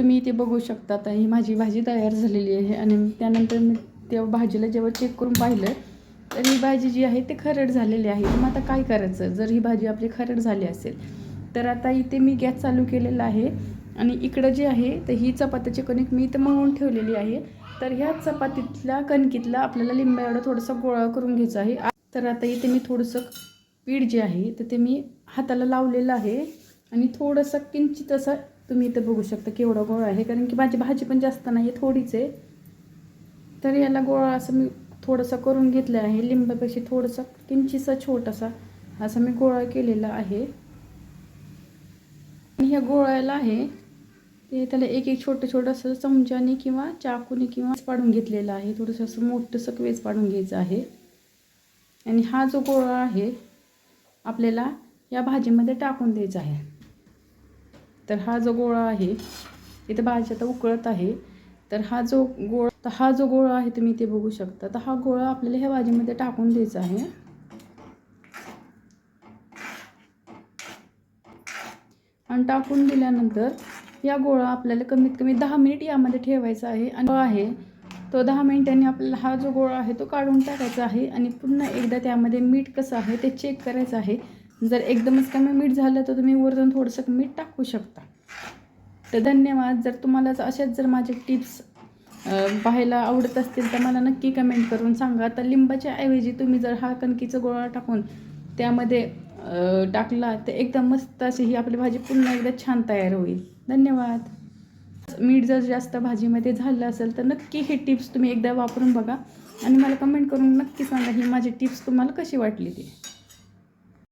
तुम्ही इथे बघू शकता. आता ही माझी भाजी तयार झालेली आहे आणि त्यानंतर मी त्या भाजीला जेव्हा चेक करून पाहिलं तर ही भाजी जी आहे ती खरड झालेली आहे. मग आता काय करायचं? जर ही भाजी आपली खरड झाली असेल तर आता इथे मी गॅस चालू केलेला आहे आणि इकडं जे आहे तर ही चपात्याची कणिक मी इथं मळून ठेवलेली आहे. तर ह्या चपातीतल्या कणकीतला आपल्याला लिंबा एवढं थोडंसं गोळा करून घ्यायचं आहे. तर आता इथे मी थोडंसं पीठ जे आहे तर ते मी हाताला लावलेलं आहे आणि थोडंसं किंचित असं तुम्ही इथं बघू शकता केवढा गोळा आहे. कारण की माझी भाजी पण जास्त नाही आहे थोडीच आहे. तर याला गोळा असं मी थोडंसं करून घेतलं आहे. लिंबापेक्षा थोडंसं किंचितसा छोटासा असा मी गोळा केलेला आहे. आणि ह्या गोळ्याला आहे ते त्याला एक एक छोटं छोटंसं चमच्याने किंवा चाकूने किंवा पाडून घेतलेलं आहे. थोडंसं असं मोठंसं वेज पाडून घ्यायचं आहे. आणि हा जो गोळा आहे आपल्याला या भाजीमध्ये टाकून द्यायचा आहे. तर हा जो गोळा आहे इथं भाजी आता उकळत आहे तर हा जो गोळा तर हा जो गोळा आहे तुम्ही इथे बघू शकता. तर हा गोळा आपल्याला ह्या भाजीमध्ये टाकून द्यायचा आहे. आणि टाकून दिल्यानंतर या गोळा आपल्याला कमीत कमी दहा मिनिट यामध्ये ठेवायचा आहे. आणि आहे तो दहा मिनिटांनी आपल्याला हा जो गोळा आहे तो काढून टाकायचा आहे. आणि पुन्हा एकदा त्यामध्ये मीठ कसं आहे ते चेक करायचं आहे. जर एकदमच कमी मीठ झालं तर तुम्ही वरतून थोडंसं मीठ टाकू शकता. तर धन्यवाद. जर तुम्हाला जर अशाच जर माझे टिप्स पाहायला आवडत असतील तर मला नक्की कमेंट करून सांगा. तर लिंबाच्या ऐवजी तुम्ही जर हा कणकीचा गोळा टाकून त्यामध्ये टाकला तर एकदम मस्त अशी ही आपली भाजी पुन्हा एकदा छान तयार होईल. धन्यवाद. मीठ जर जास्त भाजीमध्ये झालं असेल तर नक्की हे टिप्स तुम्ही एकदा वापरून बघा आणि मला कमेंट करून नक्की सांगा ही माझी टिप्स तुम्हाला कशी वाटली ती.